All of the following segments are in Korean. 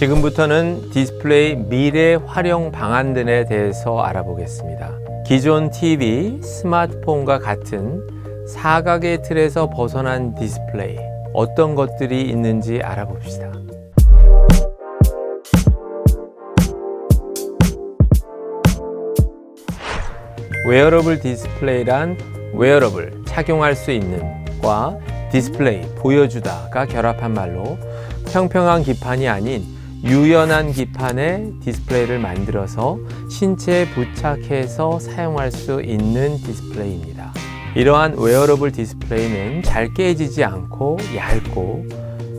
지금부터는 디스플레이 미래 활용 방안들에 대해서 알아보겠습니다. 기존 TV, 스마트폰과 같은 사각의 틀에서 벗어난 디스플레이, 어떤 것들이 있는지 알아봅시다. 웨어러블 디스플레이란 웨어러블, 착용할 수 있는 과 디스플레이, 보여주다가 결합한 말로 평평한 기판이 아닌 유연한 기판의 디스플레이를 만들어서 신체에 부착해서 사용할 수 있는 디스플레이입니다. 이러한 웨어러블 디스플레이는 잘 깨지지 않고 얇고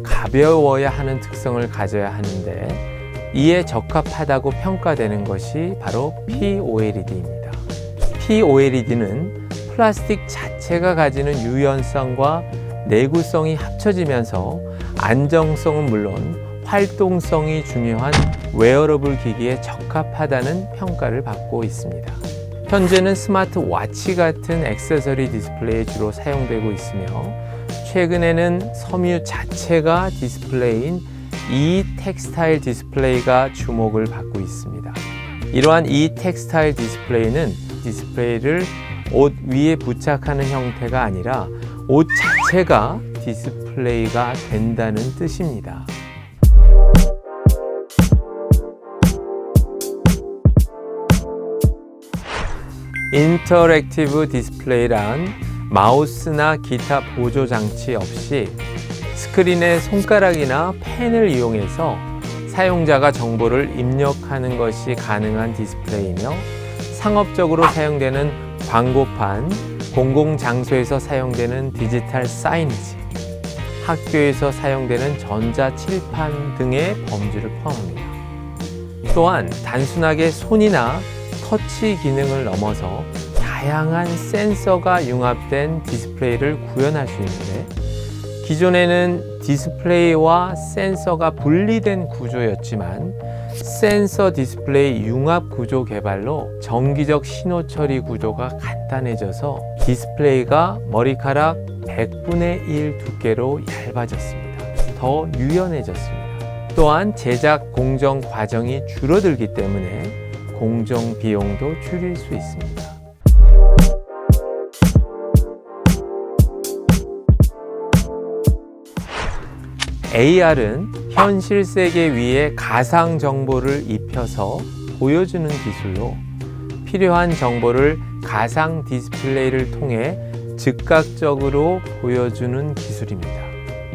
가벼워야 하는 특성을 가져야 하는데 이에 적합하다고 평가되는 것이 바로 POLED입니다. POLED는 플라스틱 자체가 가지는 유연성과 내구성이 합쳐지면서 안정성은 물론 활동성이 중요한 웨어러블 기기에 적합하다는 평가를 받고 있습니다. 현재는 스마트워치 같은 액세서리 디스플레이에 주로 사용되고 있으며 최근에는 섬유 자체가 디스플레이인 이 텍스타일 디스플레이가 주목을 받고 있습니다. 이러한 이 텍스타일 디스플레이는 디스플레이를 옷 위에 부착하는 형태가 아니라 옷 자체가 디스플레이가 된다는 뜻입니다. 인터랙티브 디스플레이란 마우스나 기타 보조 장치 없이 스크린에 손가락이나 펜을 이용해서 사용자가 정보를 입력하는 것이 가능한 디스플레이며 상업적으로 사용되는 광고판, 공공장소에서 사용되는 디지털 사이니지, 학교에서 사용되는 전자칠판 등의 범주를 포함합니다. 또한 단순하게 손이나 터치 기능을 넘어서 다양한 센서가 융합된 디스플레이를 구현할 수 있는데 기존에는 디스플레이와 센서가 분리된 구조였지만 센서 디스플레이 융합 구조 개발로 정기적 신호 처리 구조가 간단해져서 디스플레이가 머리카락 100분의 1 두께로 얇아졌습니다. 더 유연해졌습니다. 또한 제작 공정 과정이 줄어들기 때문에 공정 비용도 줄일 수 있습니다. AR은 현실 세계 위에 가상 정보를 입혀서 보여주는 기술로 필요한 정보를 가상 디스플레이를 통해 즉각적으로 보여주는 기술입니다.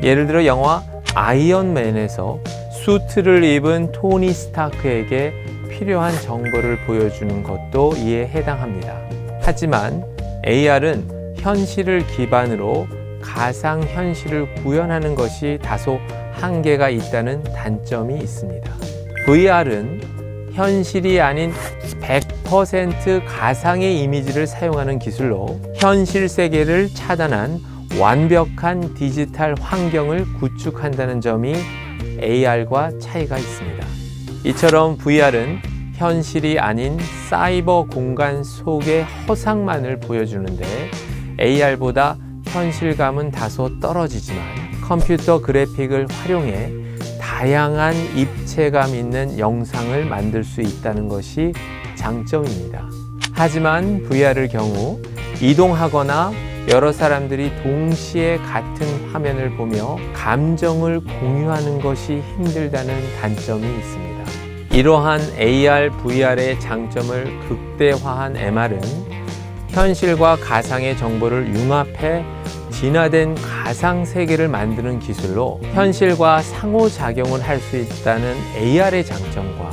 예를 들어 영화 아이언맨에서 수트를 입은 토니 스타크에게 필요한 정보를 보여주는 것도 이에 해당합니다. 하지만 AR은 현실을 기반으로 가상 현실을 구현하는 것이 다소 한계가 있다는 단점이 있습니다. VR은 현실이 아닌 100% 가상의 이미지를 사용하는 기술로 현실 세계를 차단한 완벽한 디지털 환경을 구축한다는 점이 AR과 차이가 있습니다. 이처럼 VR은 현실이 아닌 사이버 공간 속의 허상만을 보여주는데 AR보다 현실감은 다소 떨어지지만 컴퓨터 그래픽을 활용해 다양한 입체감 있는 영상을 만들 수 있다는 것이 장점입니다. 하지만 VR의 경우 이동하거나 여러 사람들이 동시에 같은 화면을 보며 감정을 공유하는 것이 힘들다는 단점이 있습니다. 이러한 AR, VR의 장점을 극대화한 MR은 현실과 가상의 정보를 융합해 진화된 가상 세계를 만드는 기술로 현실과 상호작용을 할 수 있다는 AR의 장점과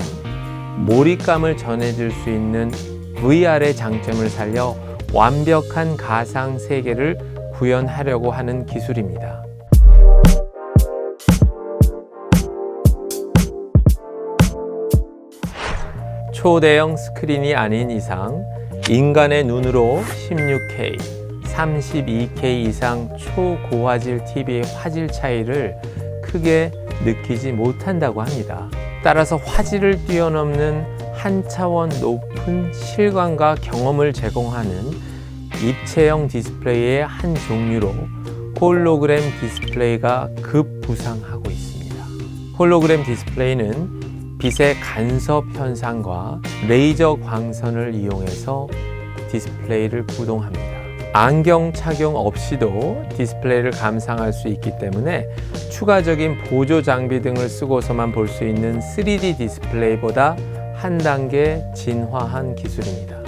몰입감을 전해줄 수 있는 VR의 장점을 살려 완벽한 가상 세계를 구현하려고 하는 기술입니다. 초대형 스크린이 아닌 이상 인간의 눈으로 16K, 32K 이상 초고화질 TV의 화질 차이를 크게 느끼지 못한다고 합니다. 따라서 화질을 뛰어넘는 한 차원 높은 실감과 경험을 제공하는 입체형 디스플레이의 한 종류로 홀로그램 디스플레이가 급부상하고 있습니다. 홀로그램 디스플레이는 빛의 간섭 현상과 레이저 광선을 이용해서 디스플레이를 구동합니다. 안경 착용 없이도 디스플레이를 감상할 수 있기 때문에 추가적인 보조 장비 등을 쓰고서만 볼 수 있는 3D 디스플레이보다 한 단계 진화한 기술입니다.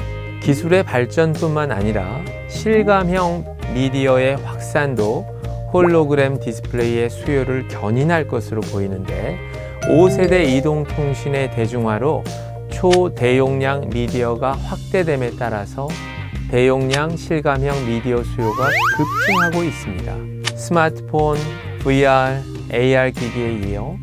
기술의 발전뿐만 아니라 실감형 미디어의 확산도 홀로그램 디스플레이의 수요를 견인할 것으로 보이는데 5세대 이동통신의 대중화로 초대용량 미디어가 확대됨에 따라서 대용량 실감형 미디어 수요가 급증하고 있습니다. 스마트폰, VR, AR 기기에 이어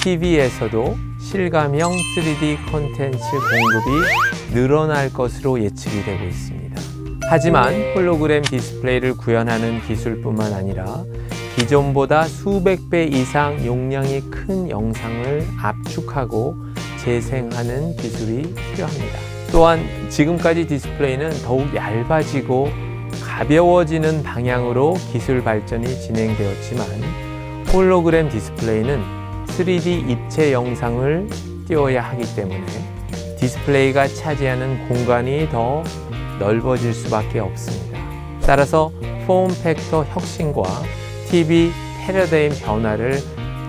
TV에서도 실감형 3D 콘텐츠 공급이 늘어날 것으로 예측이 되고 있습니다. 하지만 홀로그램 디스플레이를 구현하는 기술뿐만 아니라 기존보다 수백 배 이상 용량이 큰 영상을 압축하고 재생하는 기술이 필요합니다. 또한 지금까지 디스플레이는 더욱 얇아지고 가벼워지는 방향으로 기술 발전이 진행되었지만 홀로그램 디스플레이는 3D 입체 영상을 띄워야 하기 때문에 디스플레이가 차지하는 공간이 더 넓어질 수밖에 없습니다. 따라서 폼 팩터 혁신과 TV 패러다임 변화를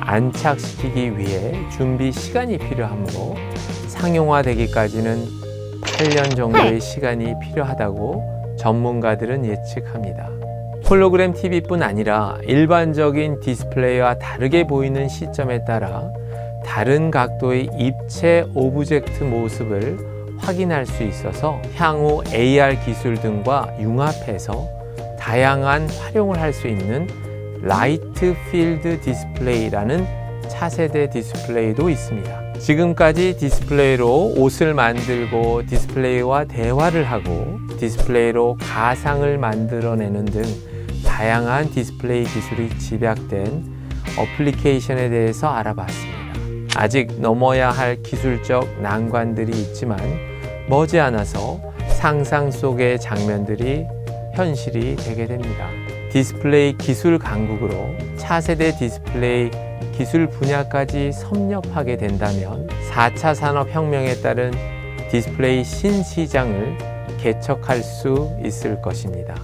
안착시키기 위해 준비 시간이 필요하므로 상용화되기까지는 8년 정도의 시간이 필요하다고 전문가들은 예측합니다. 홀로그램 TV뿐 아니라 일반적인 디스플레이와 다르게 보이는 시점에 따라 다른 각도의 입체 오브젝트 모습을 확인할 수 있어서 향후 AR 기술 등과 융합해서 다양한 활용을 할 수 있는 라이트 필드 디스플레이라는 차세대 디스플레이도 있습니다. 지금까지 디스플레이로 옷을 만들고 디스플레이와 대화를 하고 디스플레이로 가상을 만들어내는 등 다양한 디스플레이 기술이 집약된 어플리케이션에 대해서 알아봤습니다. 아직 넘어야 할 기술적 난관들이 있지만 머지않아서 상상 속의 장면들이 현실이 되게 됩니다. 디스플레이 기술 강국으로 차세대 디스플레이 기술 분야까지 섭렵하게 된다면 4차 산업혁명에 따른 디스플레이 신시장을 개척할 수 있을 것입니다.